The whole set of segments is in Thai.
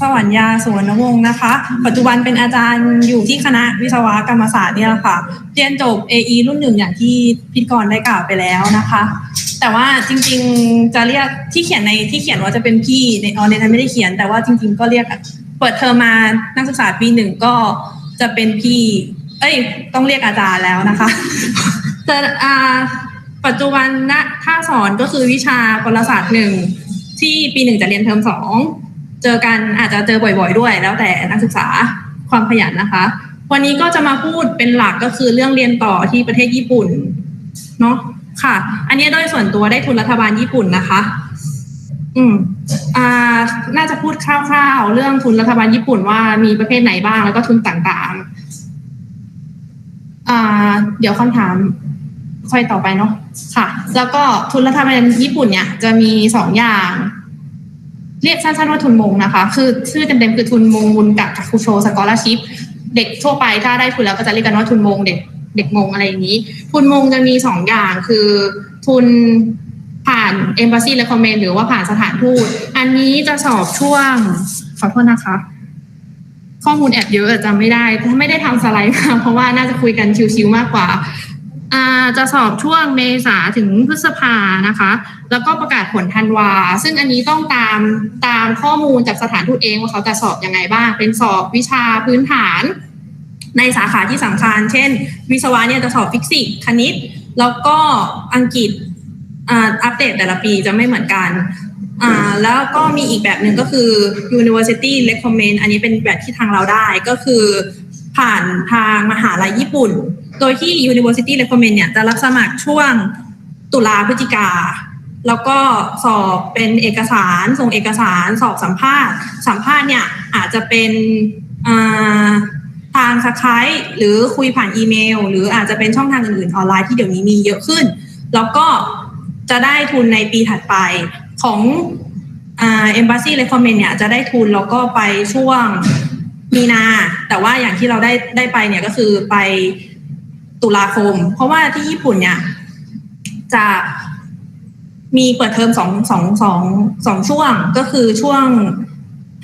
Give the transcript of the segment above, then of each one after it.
สวรรยาสุวรรณวงศ์นะคะ ปัจจุบันเป็นอาจารย์อยู่ที่คณะวิศวกรรมศาสตร์เนี่ยแหละค่ะ เรียนจบ AE รุ่นหนึ่งอย่างที่พิธีกรได้กล่าวไปแล้วนะคะ แต่ว่าจริงๆจะเรียกที่เขียนในที่เขียนว่าจะเป็นพี่ในออนในนั้นไม่ได้เขียน แต่ว่าจริง ๆ ก็เรียกเปิดเทอมมานักศึกษาปีหนึ่งก็จะเป็นพี่ เอ้ย ต้องเรียกอาจารย์แล้วนะคะแต่อ่าปัจจุบันณท่าสอนก็คือวิชากลศาสตร์หนึ่งที่ปีหนึ่งจะเรียนเทอมสอง เจอกันอาจจะเจอบ่อยๆ ด้วย แล้วแต่นักศึกษาความขยันนะคะ วันนี้ก็จะมาพูดเป็นหลักก็คือเรื่องเรียนต่อที่ประเทศญี่ปุ่นเนาะค่ะ อันนี้โดยส่วนตัวได้ทุนรัฐบาลญี่ปุ่นนะคะ อืมอ่าน่าจะพูดคร่าวๆ เรื่องทุนรัฐบาลญี่ปุ่นว่ามีประเภทไหนบ้างแล้วก็ทุนต่างๆ อ่า เดี๋ยวคำถามค่อยต่อไปเนาะค่ะ แล้วก็ทุนรัฐบาลญี่ปุ่นเนี่ย จะมีสองอย่าง เรียกสั้นๆว่าทุนมงนะคะ คือชื่อเต็มๆคือทุนมงบุญกับกัคุโชสกอลชิพเด็กทั่วไปถ้าได้ทุนแล้วก็จะเรียกกันว่าทุนมงเด็กเด็กมงอะไรอย่างนี้ ทุนมงจะมีสองอย่างคือทุนผ่าน Embassy Recommend หรือว่าผ่านสถานทูตอันนี้จะสอบช่วงขอโทษนะคะ ข้อมูลแอบเยอะจำไม่ได้ ไม่ได้ทำสไลด์มาเพราะว่าน่าจะคุยกันชิวๆมากกว่า จะสอบช่วงเมษาถึงพฤษภานะคะ แล้วก็ประกาศผลธันวา ซึ่งอันนี้ต้องตามตามข้อมูลจากสถานทูตเองว่าเขาจะสอบยังไงบ้าง เป็นสอบวิชาพื้นฐาน ในสาขาที่สำคัญ เช่น วิศวะเนี่ยจะสอบฟิสิกส์คณิต แล้วก็อังกฤษอัปเดตแต่ละปีจะไม่เหมือนกันแล้วก็มีอีกแบบหนึ่งก็คือ University Recommend อันนี้เป็นแบบที่ทางเราได้ก็คือผ่านทางมหาลัยญี่ปุ่น โดยที่ University Recommend เนี่ยจะรับสมัครช่วงตุลาพฤศจิกา แล้วก็สอบเป็นเอกสารส่งเอกสารสอบสัมภาษณ์ สัมภาษณ์เนี่ยอาจจะเป็นาทางสกายหรือคุยผ่านอีเมล หรืออาจจะเป็นช่องทางอื่นๆออนไลน์ที่เดี๋ยวนี้มีเยอะขึ้น แล้วก็จะได้ทุนในปีถัดไปของอ่า Embassy Recommend เนี่ยจะได้ทุนแล้วก็ไปช่วงมีนา แต่ว่าอย่างที่เราได้ได้ไปเนี่ยก็คือไป ตุลาคม เพราะว่าที่ญี่ปุ่นเนี่ยจะมีเปิดเทอมสองสองสองสองช่วงก็คือช่วง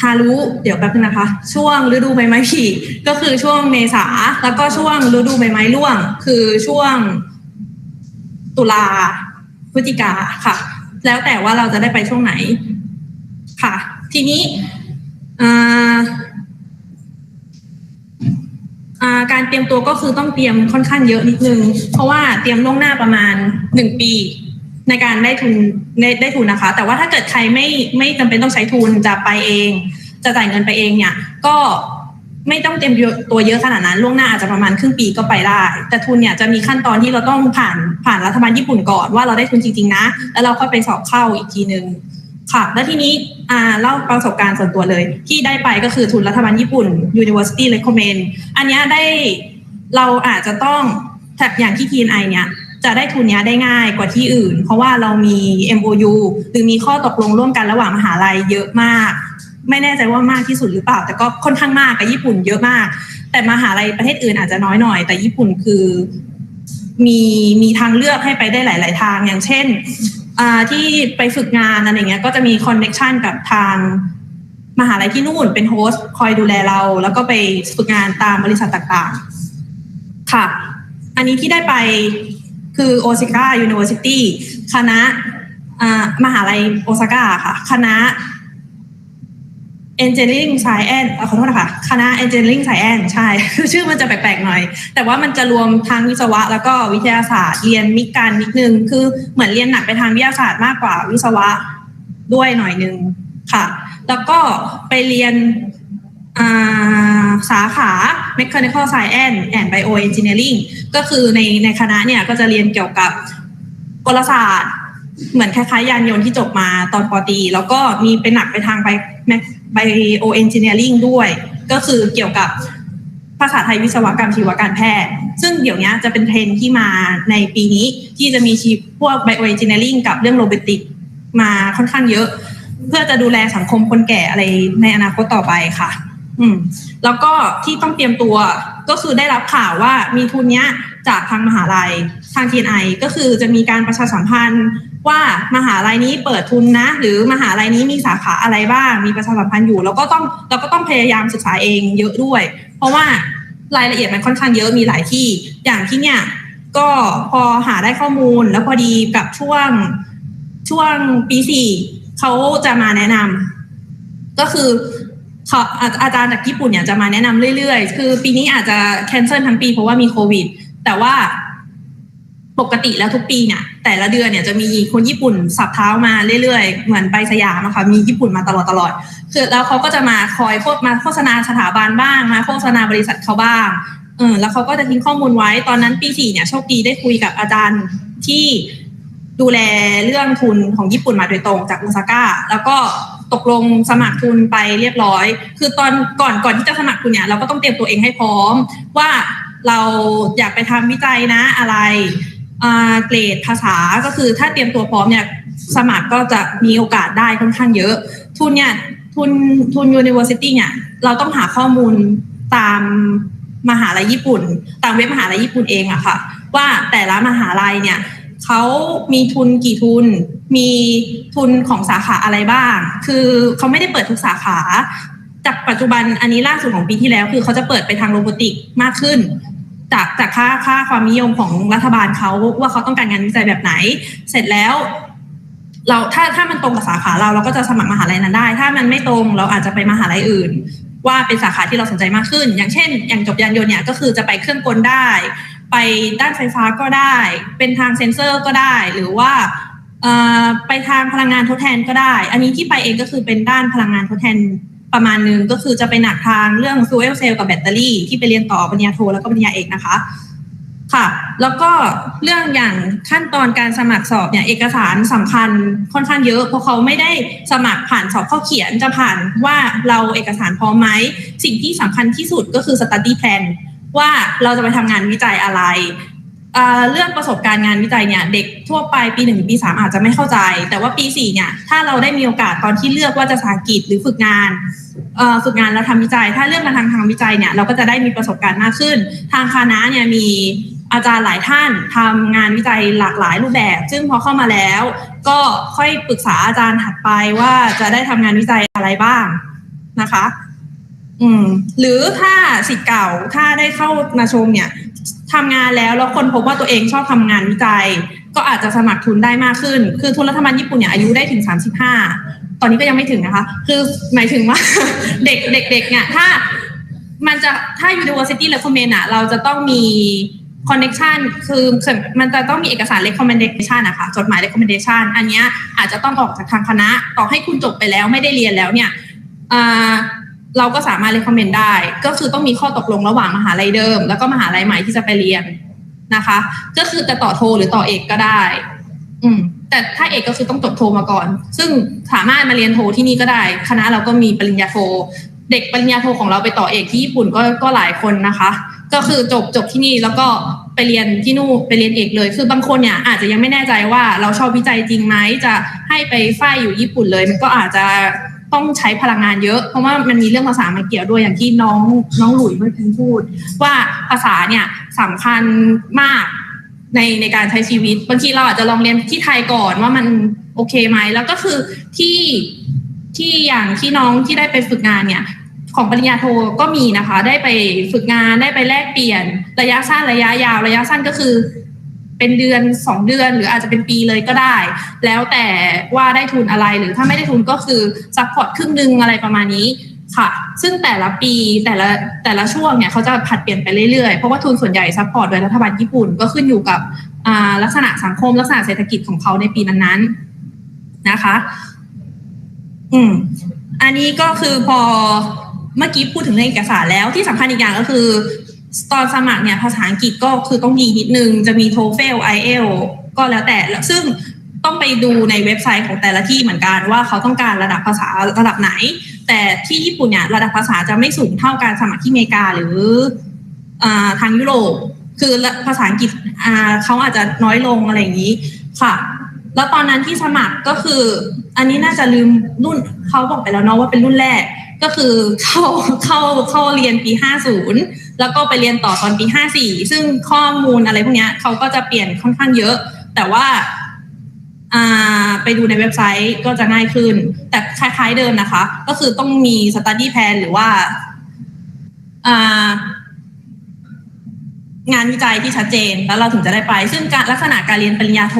ฮารุเดี๋ยวแป๊บนึงนะคะ ช่วงฤดูใบไม้ผลิก็คือช่วงเมษาแล้วก็ช่วงฤดูใบไม้ร่วง คือช่วงตุลาพฤศจิกาค่ะ แล้วแต่ว่าเราจะได้ไปช่วงไหนค่ะ ทีนี้อ่าอ่าการ เตรียมตัวก็คือต้องเตรียมค่อนข้างเยอะนิดนึง เพราะว่าเตรียมล่วงหน้าประมาณหนึ่งปี ในการได้ทุนได้ได้ทุนนะคะ แต่ว่าถ้าเกิดใครไม่ไม่จำเป็นต้องใช้ทุนจะไปเอง จะจ่ายเงินไปเองเนี่ย ก็ไม่ต้องเตรียมตัวเยอะขนาดนั้นล่วงหน้าอาจจะประมาณครึ่งปีก็ไปได้ แต่ทุนเนี่ยจะมีขั้นตอนที่เราต้องผ่านผ่านรัฐบาลญี่ปุ่นก่อนว่าเราได้ทุนจริงๆนะ แล้วเราค่อยไปสอบเข้าอีกทีนึง ค่ะ แล้วทีนี้อ่าเล่าประสบการณ์ส่วนตัวเลย ที่ได้ไปก็คือทุนรัฐบาลญี่ปุ่น University Recommend อันนี้ได้เราอาจจะต้องแท็บอย่างที่ TNI เนี่ยจะได้ทุนนี้ได้ง่ายกว่าที่อื่น เพราะว่าเรามี MOU หรือมีข้อตกลงร่วมกันระหว่างมหาลัยเยอะมาก ไม่แน่ใจว่ามากที่สุดหรือเปล่า แต่ก็ค่อนข้างมากกับญี่ปุ่นเยอะมาก แต่มหาลัยประเทศอื่นอาจจะน้อยหน่อย แต่ญี่ปุ่นคือมีมีทางเลือกให้ไปได้หลาย ๆ ทางอย่างเช่น ที่ไปฝึกงานอะไรเงี้ยก็จะมีคอนเน็ชันกับทางมหาลัยที่นู่นเป็นโฮสต์คอยดูแลเรา แล้วก็ไปฝึกงานตามบริษัทต่างๆ ค่ะ อันนี้ที่ได้ไปคือโอซาก้ายูนิเวอร์ซิตี้คณะอ่ามหาลัยโอซาก้าค่ะ คณะ Engineering Science ขอโทษนะคะคณะ Engineering Science ใช่ชื่อมันจะแปลกๆหน่อย แต่ว่ามันจะรวมทั้งวิศวะ แล้วก็วิทยาศาสตร์เรียนมิการนิดนึง คือเหมือนเรียนหนักไปทางวิทยาศาสตร์มากกว่าวิศวะด้วยหน่อยนึงค่ะ แล้วก็ไปเรียนสาขา Mechanical Science and Bioengineering ก็คือในในคณะเนี่ยก็จะเรียนเกี่ยวกับกลศาสตร์ เหมือนคล้ายๆยานยนต์ที่จบมาตอนปอตี แล้วก็มีเป็นหนักไปทางไป ไบโอเอนจิเนียริงด้วย ก็คือเกี่ยวกับภาษาไทยวิศวกรรมชีวการแพทย์ ซึ่งเดี๋ยวนี้จะเป็นเทรนที่มาในปีนี้ที่จะมีชีพวกไบโอเอนจิเนียริงกับเรื่องโรบอติกมาค่อนข้างเยอะ เพื่อจะดูแลสังคมคนแก่อะไรในอนาคตต่อไปค่ะ อืม แล้วก็ที่ต้องเตรียมตัวก็คือได้รับข่าวว่ามีทุนเนี้ยจากทางมหาลัยทาง TNI ก็คือจะมีการประชาสัมพันธ์ ว่ามหาลัยนี้เปิดทุนนะ หรือมหาลัยนี้มีสาขาอะไรบ้าง มีประชาสัมพันธ์อยู่เราก็ต้องเราก็ต้องพยายามศึกษาเองเยอะด้วย เพราะว่ารายละเอียดมันค่อนข้างเยอะมีหลายที่ อย่างที่เนี่ยก็พอหาได้ข้อมูลแล้วพอดีกับช่วงช่วงปีสี่เขาจะมาแนะนำก็คือเขาอาอาจารย์จากญี่ปุ่นเนี่ยจะมาแนะนำเรื่อยๆ คือปีนี้อาจจะแคนเซิลทั้งปีเพราะว่ามีโควิด แต่ว่า ปกติแล้วทุกปีเนี่ยแต่ละเดือนเนี่ยจะมีคนญี่ปุ่นสับเท้ามาเรื่อยๆ เหมือนไปสยามอะคะมีญี่ปุ่นมาตลอดตลอดคือแล้วเขาก็จะมาคอยโฆษมาโฆษณาสถาบันบ้างมาโฆษณาบริษัทเขาบ้างเออแล้วเขาก็จะทิ้งข้อมูลไว้ตอนนั้นปีสี่เนี่ยโชคดีได้คุยกับอาจารย์ที่ดูแลเรื่องทุนของญี่ปุ่นมาโดยตรงจากโอซาก้าแล้วก็ตกลงสมัครทุนไปเรียบร้อย คือตอนก่อนก่อนที่จะสมัครทุนเนี่ยเราก็ต้องเตรียมตัวเองให้พร้อมว่าเราอยากไปทำวิจัยนะอะไร เกรดภาษาก็คือถ้าเตรียมตัวพร้อมเนี่ยสมัครก็จะมีโอกาสได้ค่อนข้างเยอะ ทุนเนี่ยทุนทุน university เนี่ยเราต้องหาข้อมูลตามมหาลัยญี่ปุ่น ตามเว็บมหาลัยญี่ปุ่นเองอะค่ะ ว่าแต่ละมหาลัยเนี่ยเขามีทุนกี่ทุน มีทุนของสาขาอะไรบ้าง คือเขาไม่ได้เปิดทุกสาขา จากปัจจุบันอันนี้ล่าสุดของปีที่แล้ว คือเขาจะเปิดไปทางโรบอติกมากขึ้น จากจากค่าค่าความนิยมของรัฐบาลเขาว่าเขาต้องการงานวิจัยแบบไหน เสร็จแล้ว เราถ้าถ้ามันตรงกับสาขาเราเราก็จะสมัครมหาลัยนั้นได้ ถ้ามันไม่ตรงเราอาจจะไปมหาลัยอื่น ว่าเป็นสาขาที่เราสนใจมากขึ้น อย่างเช่น อย่างจบยานยนต์เนี่ยก็คือจะไปเครื่องกลได้ ไปด้านไฟฟ้าก็ได้ เป็นทางเซ็นเซอร์ก็ได้ หรือว่าไปทางพลังงานทดแทนก็ได้ อันนี้ที่ไปเองก็คือเป็นด้านพลังงานทดแทน ประมาณนึงก็คือจะไปหนักทางเรื่อง fuel cell กับแบตเตอรี่ที่ไปเรียนต่อปริญญาโทแล้วก็ปริญญาเอกนะคะ ค่ะ แล้วก็เรื่องอย่างขั้นตอนการสมัครสอบเนี่ยเอกสารสำคัญค่อนข้างเยอะ เพราะเขาไม่ได้สมัครผ่านสอบข้อเขียนจะผ่านว่าเราเอกสารพร้อมไหมสิ่งที่สำคัญที่สุดก็คือ study plan ว่าเราจะไปทำงานวิจัยอะไร เรื่องประสบการณ์งานวิจัยเนี่ยเด็กทั่วไปปีหนึ่งปีสามอาจจะไม่เข้าใจ แต่ว่าปีสี่เนี่ยถ้าเราได้มีโอกาสตอนที่เลือกว่าจะสากิจหรือฝึกงานฝึกงานแล้วทำวิจัย ถ้าเลือกมาทางทางวิจัยเนี่ยเราก็จะได้มีประสบการณ์มากขึ้น ทางคณะเนี่ยมีอาจารย์หลายท่านทำงานวิจัยหลากหลายรูปแบบ ซึ่งพอเข้ามาแล้ว ก็ค่อยปรึกษาอาจารย์ถัดไปว่าจะได้ทำงานวิจัยอะไรบ้างนะคะ อืม หรือถ้าสิทธิ์เก่าถ้าได้เข้ามาชมเนี่ย ทำงานแล้วแล้วคนพบว่าตัวเองชอบทำงานวิจัย ก็อาจจะสมัครทุนได้มากขึ้น คือทุนรัฐบาลญี่ปุ่นเนี่ยอายุได้ถึง 35 ตอนนี้ก็ยังไม่ถึงนะคะ คือหมายถึงว่าเด็กเด็กๆเนี่ยถ้ามันจะถ้า university recommend อะเราจะต้องมี connection คือคือมันจะต้องมีเอกสาร recommendation นะคะจดหมาย recommendation อันเนี้ยอาจจะต้องออกจากทางคณะ ต่อให้คุณจบไปแล้วไม่ได้เรียนแล้วเนี่ยอ่า เราก็สามารถ recommend ได้ ก็คือต้องมีข้อตกลงระหว่างมหาลัยเดิม แล้วก็มหาลัยใหม่ที่จะไปเรียนนะคะ ก็คือจะต่อโทหรือต่อเอกก็ได้ อืม แต่ถ้าเอกก็คือต้องจบโทมาก่อน ซึ่งสามารถมาเรียนโทที่นี่ก็ได้ คณะเราก็มีปริญญาโท เด็กปริญญาโทของเราไปต่อเอกที่ญี่ปุ่นก็ก็หลายคนนะคะ ก็คือจบจบที่นี่แล้วก็ไปเรียนที่นู่นไปเรียนเอกเลย คือบางคนเนี่ยอาจจะยังไม่แน่ใจว่าเราชอบวิจัยจริงไหมจะให้ไปฝ้ายอยู่ญี่ปุ่นเลย มันก็อาจจะ ต้องใช้พลังงานเยอะ เพราะว่ามันมีเรื่องภาษามาเกี่ยวด้วยอย่างที่น้องน้องหลุยเมื่อกี้พูด ว่าภาษาเนี่ยสำคัญมากในในการใช้ชีวิตบางทีเราอาจจะลองเรียนที่ไทยก่อนว่ามันโอเคไหมแล้วก็คือที่ที่อย่างที่น้องที่ได้ไปฝึกงานเนี่ย ของปริญญาโทก็มีนะคะ ได้ไปฝึกงานได้ไปแลกเปลี่ยน ระยะสั้นระยะยาว ระยะสั้นก็คือ เป็นเดือนสองเดือน หรืออาจจะเป็นปีเลยก็ได้ แล้วแต่ว่าได้ทุนอะไรหรือถ้าไม่ได้ทุนก็คือซัพพอร์ตครึ่งหนึ่งอะไรประมาณนี้ค่ะ ซึ่งแต่ละปีแต่ละแต่ละช่วงเนี่ยเขาจะผัดเปลี่ยนไปเรื่อยๆ เพราะว่าทุนส่วนใหญ่ซัพพอร์ตโดยรัฐบาลญี่ปุ่นก็ขึ้นอยู่กับลักษณะสังคมลักษณะเศรษฐกิจของเขาในปีนั้นๆนะคะ อืม อันนี้ก็คือพอเมื่อกี้พูดถึงเรื่องเอกสารแล้วที่สำคัญอีกอย่างก็คือ ตอนสมัครเนี่ยภาษาอังกฤษก็คือต้องดีนิดนึง จะมี TOEFL IELTS ก็แล้วแต่ซึ่งต้องไปดูในเว็บไซต์ของแต่ละที่เหมือนกันว่าเขาต้องการระดับภาษาระดับไหน แต่ที่ญี่ปุ่นเนี่ยระดับภาษาจะไม่สูงเท่าการสมัครที่อเมริกาหรืออทางยุโรปคือภาษาอังกฤษเขาอาจจะน้อยลงอะไรอย่างนี้ค่ะ แล้วตอนนั้นที่สมัครก็คือ อันนี้น่าจะลืมรุ่นเขาบอกไปแล้วเนาะว่าเป็นรุ่นแรก ก็คือเข้าเข้าเข้าเรียนปี 50 แล้วก็ไปเรียนต่อตอนปี 54 ซึ่งข้อมูลอะไรพวกนี้เขาก็จะเปลี่ยนค่อนข้างเยอะ แต่ว่าไปดูในเว็บไซต์ก็จะง่ายขึ้น แต่คล้ายๆเดิมนะคะ ก็คือต้องมี study plan หรือว่างานวิจัยที่ชัดเจนแล้วเราถึงจะได้ไป ซึ่งลักษณะการเรียนปริญญาโท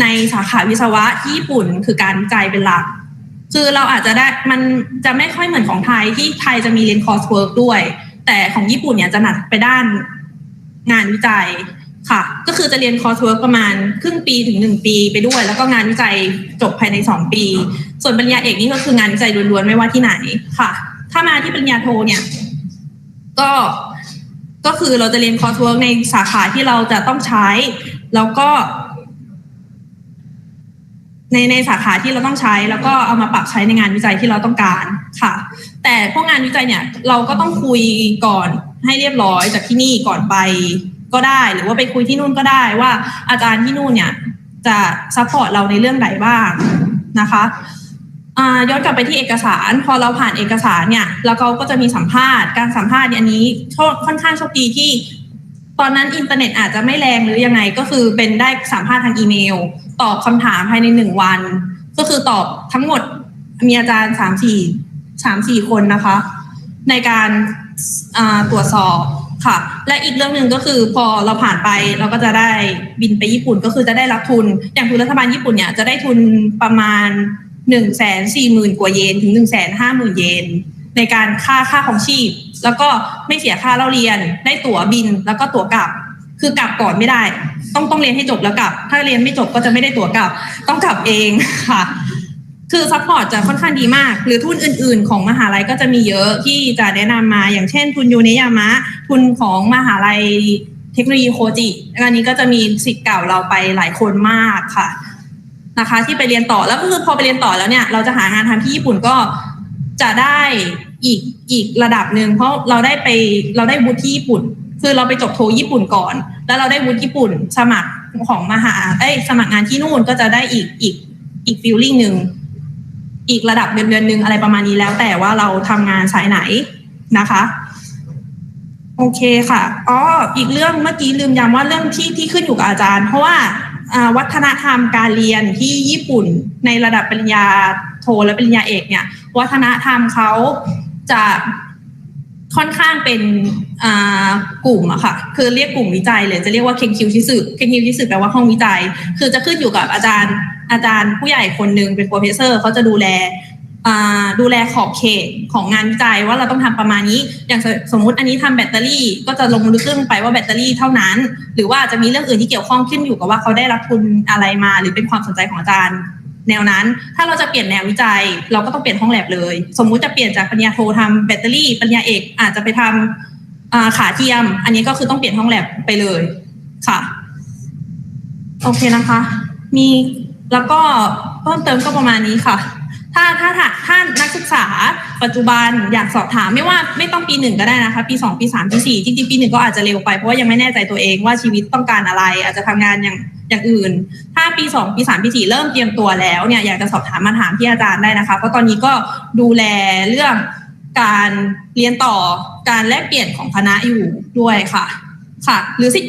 ในสาขาวิศวะที่ญี่ปุ่น คือการวิจัยเป็นหลัก คือเราอาจจะได้มันจะไม่ค่อยเหมือนของไทยที่ไทยจะมีเรียนคอร์สเวิร์กด้วย แต่ของญี่ปุ่นเนี่ยจะหนักไปด้านงานวิจัยค่ะ ก็คือจะเรียนคอร์สเวิร์กประมาณครึ่งปีถึงหนึ่งปีไปด้วย แล้วก็งานวิจัยจบภายในสองปี ส่วนปริญญาเอกนี่ก็คืองานวิจัยล้วนๆไม่ว่าที่ไหนค่ะ ถ้ามาที่ปริญญาโทเนี่ย ก็ก็คือเราจะเรียนคอร์สเวิร์กในสาขาที่เราจะต้องใช้ แล้วก็ ในในสาขาที่เราต้องใช้แล้วก็เอามาปรับใช้ในงานวิจัยที่เราต้องการค่ะ แต่พวกงานวิจัยเนี่ยเราก็ต้องคุยก่อนให้เรียบร้อยจากที่นี่ก่อนไปก็ได้ หรือว่าไปคุยที่นู่นก็ได้ว่า อาจารย์ที่นู่นเนี่ยจะซัพพอร์ตเราในเรื่องไหนบ้างนะคะย้อนกลับไปที่เอกสาร พอเราผ่านเอกสารเนี่ยแล้วเขาก็จะมีสัมภาษณ์การสัมภาษณ์อันนี้โชคค่อนข้างโชคดีที่ ตอนนั้นอินเทอร์เน็ตอาจจะไม่แรงหรือยังไงก็คือเป็นได้สัมภาษณ์ทางอีเมล ตอบคำถามภายในหนึ่งวัน ก็คือตอบทั้งหมดมีอาจารย์สามสี่สามสี่คนนะคะ ในการตรวจสอบค่ะ และอีกเรื่องหนึ่งก็คือพอเราผ่านไปเราก็จะได้บินไปญี่ปุ่นก็คือจะได้รับทุน อย่างทุนรัฐบาลญี่ปุ่นเนี่ยจะได้ทุนประมาณหนึ่งแสนสี่หมื่นกว่าเยนถึงหนึ่งแสนห้าหมื่นเยนในการค่าค่าของชีพ แล้วก็ไม่เสียค่าเล่าเรียนได้ตั๋วบินแล้วก็ตั๋วกลับ คือกลับก่อนไม่ได้ ต้องต้องเรียนให้จบแล้วกลับ ถ้าเรียนไม่จบก็จะไม่ได้ตั๋วกลับ ต้องกลับเองค่ะ คือซัพพอร์ตจะค่อนข้างดีมาก หรือทุนอื่น ๆ ของมหาลัยก็จะมีเยอะที่จะแนะนำมา อย่างเช่น ทุนยูเนยามะ ทุนของมหาลัยเทคโนโลยีโคจิอันนี้ก็จะมีสิทธิ์เก่าเราไปหลายคนมากค่ะนะคะ ที่ไปเรียนต่อแล้วก็คือพอไปเรียนต่อแล้วเนี่ย เราจะหางานทำที่ญี่ปุ่นก็จะได้อีกอีกระดับหนึ่งเพราะเราได้ไปเราได้วุฒิที่ญี่ปุ่น คือเราไปจบโทญี่ปุ่นก่อน แล้วเราได้วุฒิญี่ปุ่นสมัครของมหาเอ้ยสมัครงานที่นู่นก็จะได้อีกอีกอีกฟีลลิ่งหนึ่งอีกระดับเดือนเดือนหนึ่งอะไรประมาณนี้แล้ว แต่ว่าเราทำงานสายไหนนะคะ โอเคค่ะอ๋ออีกเรื่องเมื่อกี้ลืมย้ำว่าเรื่องที่ที่ขึ้นอยู่กับอาจารย์ เพราะว่าวัฒนธรรมการเรียนที่ญี่ปุ่นในระดับปริญญาโทและปริญญาเอกเนี่ย วัฒนธรรมเขาจะ ค่อนข้างเป็นอ่ากลุ่มอะค่ะ คือเรียกกลุ่มวิจัยเลยจะเรียกว่าเคนคิวชิสึเคนคิวชิสึแปลว่าห้องวิจัย คือจะขึ้นอยู่กับอาจารย์อาจารย์ผู้ใหญ่คนหนึ่งเป็นโปรเฟสเซอร์เขาจะดูแลอ่าดูแลขอบเขตของงานวิจัยว่าเราต้องทำประมาณนี้ อย่างสมมุติอันนี้ทำแบตเตอรี่ ก็จะลงลึกลงไปว่าแบตเตอรี่เท่านั้น หรือว่าจะมีเรื่องอื่นที่เกี่ยวข้องขึ้นอยู่กับว่าเขาได้รับทุนอะไรมา หรือเป็นความสนใจของอาจารย์ แนวนั้น ถ้าเราจะเปลี่ยนแนววิจัย เราก็ต้องเปลี่ยนห้องแลบเลย สมมุติจะเปลี่ยนจากปัญญาโททำแบตเตอรี่ ปัญญาเอกอาจจะไปทำอ่าขาเทียม อันนี้ก็คือต้องเปลี่ยนห้องแลบไปเลยค่ะโอเคนะคะ มีแล้วก็เพิ่มเติมก็ประมาณนี้ค่ะ ถ้าถ้าถ้าถ้านักศึกษาปัจจุบันอยากสอบถามไม่ว่าไม่ต้องปีหนึ่งก็ได้นะคะ ปีสองปีสามปีสี่จริงๆปีหนึ่งก็อาจจะเร็วไปเพราะว่ายังไม่แน่ใจตัวเองว่าชีวิตต้องการอะไร อาจจะทำงานอย่างอย่างอื่น ถ้าปีสองปีสามปีสี่เริ่มเตรียมตัวแล้วเนี่ยอยากจะสอบถามมาถามที่อาจารย์ได้นะคะ เพราะตอนนี้ก็ดูแลเรื่องการเรียนต่อการแลกเปลี่ยนของคณะอยู่ด้วยค่ะ ค่ะ หรือสิทธิ